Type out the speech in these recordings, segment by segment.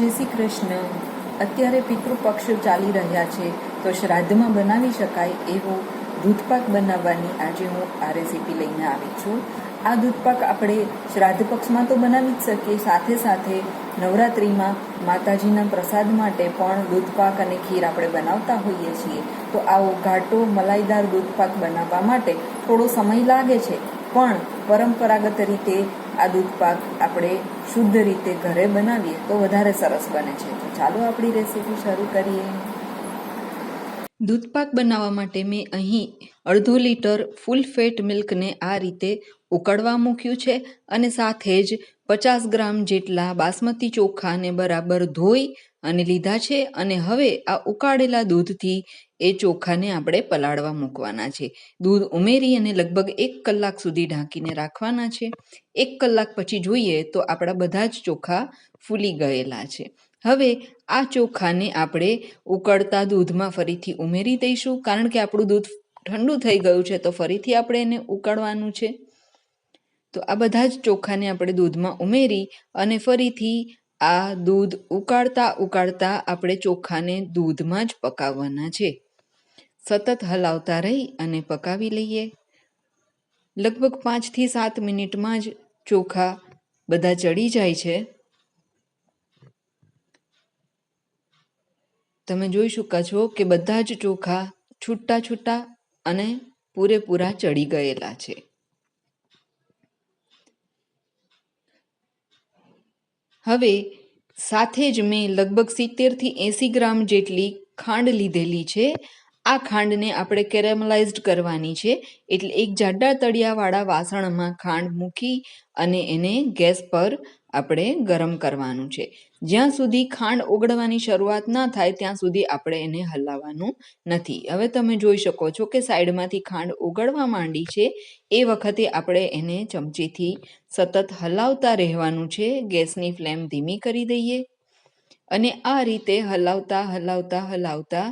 જય શ્રી કૃષ્ણ. અત્યારે પિતૃપક્ષ ચાલી રહ્યા છે, તો શ્રાદ્ધમાં બનાવી શકાય એવો દૂધપાક બનાવવાની આજે હું આ રેસીપી લઈને આવી છું. આ દૂધપાક આપણે શ્રાદ્ધ પક્ષમાં તો બનાવી જ શકીએ, સાથે સાથે નવરાત્રિમાં માતાજીના પ્રસાદ માટે પણ દૂધપાક અને ખીર આપણે બનાવતા હોઈએ છીએ. તો આવો ઘાટો મલાઈદાર દૂધપાક બનાવવા માટે થોડો સમય લાગે છે. પણ પરંપરાગત રીતે આ દૂધપાક આપણે શુદ્ધ રીતે ઘરે બનાવીએ તો વધારે સરસ બને છે. તો ચાલો આપણી રેસીપી શરૂ કરીએ. દૂધપાક બનાવવા માટે મેં અહીં અડધો લીટર ફૂલ ફેટ મિલ્કને આ રીતે ઉકળવા મૂક્યું છે અને સાથે જ પચાસ ગ્રામ જેટલા બાસમતી ચોખાને બરાબર ધોઈ અને લીધા છે અને હવે આ ઉકાળેલા દૂધથી એ ચોખાને આપણે પલાળવા મૂકવાના છે. દૂધ ઉમેરી અને લગભગ એક કલાક સુધી ઢાંકીને રાખવાના છે. એક કલાક પછી જોઈએ તો આપણા બધા જ ચોખા ફૂલી ગયેલા છે. હવે આ ચોખાને આપણે ઉકળતા દૂધમાં ફરીથી ઉમેરી દઈશું. કારણ કે આપણું દૂધ ઠંડુ થઈ ગયું છે તો ફરીથી આપણે એને ઉકળવાનું છે. તો આ બધા જ ચોખાને આપણે દૂધમાં ઉમેરી અને ફરીથી આ દૂધ ઉકાળતા ઉકાળતા આપણે ચોખાને દૂધમાં જ પકાવવાના છે. સતત હલાવતા રહી અને પકાવી લઈએ. લગભગ પાંચથી સાત મિનિટમાં જ ચોખા બધા ચડી જાય છે. તમે જોઈ શકો છો કે બધા જ ચોખા છૂટા છૂટા અને પૂરેપૂરા ચડી ગયેલા છે. હવે સાથે જ મેં લગભગ સિત્તેરથી એંસી ગ્રામ જેટલી ખાંડ લીધેલી છે. આ ખાંડને આપણે કેરેમલાઇઝડ કરવાની છે એટલે એક જાડા તળિયાવાળા વાસણમાં ખાંડ મૂકી અને એને ગેસ પર આપણે ગરમ કરવાનું છે. જ્યાં સુધી ખાંડ ઓગળવાની શરૂઆત ના થાય ત્યાં સુધી આપણે એને હલાવવાનું નથી. હવે તમે જોઈ શકો છો કે સાઈડમાંથી ખાંડ ઓગળવા માંડી છે. એ વખતે આપણે એને ચમચીથી સતત હલાવતા રહેવાનું છે. ગેસની ફ્લેમ ધીમી કરી દઈએ અને આ રીતે હલાવતા હલાવતા હલાવતા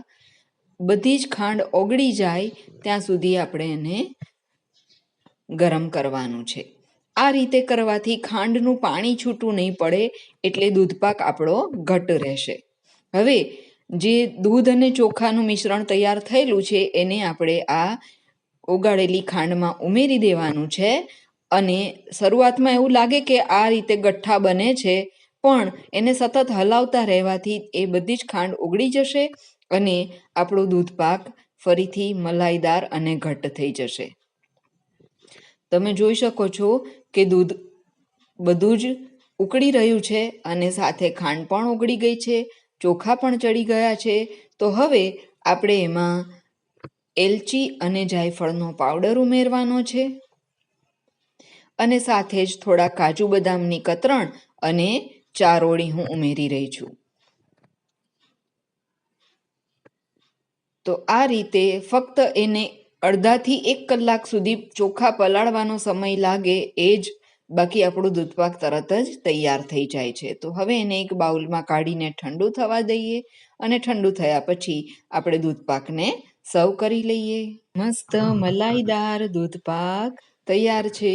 બધી જ ખાંડ ઓગળી જાય, ત્યાં સુધી આપણે એને ગરમ કરવાનું છે. આ રીતે કરવાથી ખાંડનું પાણી છૂટું નહીં પડે, એટલે દૂધપાક આપણો ઘટ રહેશે. હવે, જે દૂધ અને ચોખાનું મિશ્રણ તૈયાર થયેલું છે, એને આપણે આ ઓગાળેલી ખાંડમાં ઉમેરી દેવાનું છે અને શરૂઆતમાં એવું લાગે કે આ રીતે ગઠ્ઠા બને છે, પણ એને સતત હલાવતા રહેવાથી એ બધી જ ખાંડ ઓગળી જશે અને આપણો દૂધપાક ફરીથી મલાઈદાર અને ઘટ્ટ થઈ જશે. તમે જોઈ શકો છો કે દૂધ બધું જ ઉકળી રહ્યું છે અને સાથે ખાંડ પણ ઉકળી ગઈ છે, ચોખા પણ ચડી ગયા છે. તો હવે આપણે એમાં એલચી અને જાયફળનો પાવડર ઉમેરવાનો છે અને સાથે જ થોડા કાજુ બદામની કતરણ અને ચારોળી હું ઉમેરી રહી છું. તો આ રીતે ફક્ત એને અડધાથી એક કલાક સુધી ચોખા પલાળવાનો સમય લાગે એ જ બાકી આપણું દૂધપાક તરત જ તૈયાર થઈ જાય છે. તો હવે એને એક બાઉલમાં કાઢીને ઠંડુ થવા દઈએ અને ઠંડુ થયા પછી આપણે દૂધપાકને સર્વ કરી લઈએ. મસ્ત મલાઈદાર દૂધપાક તૈયાર છે.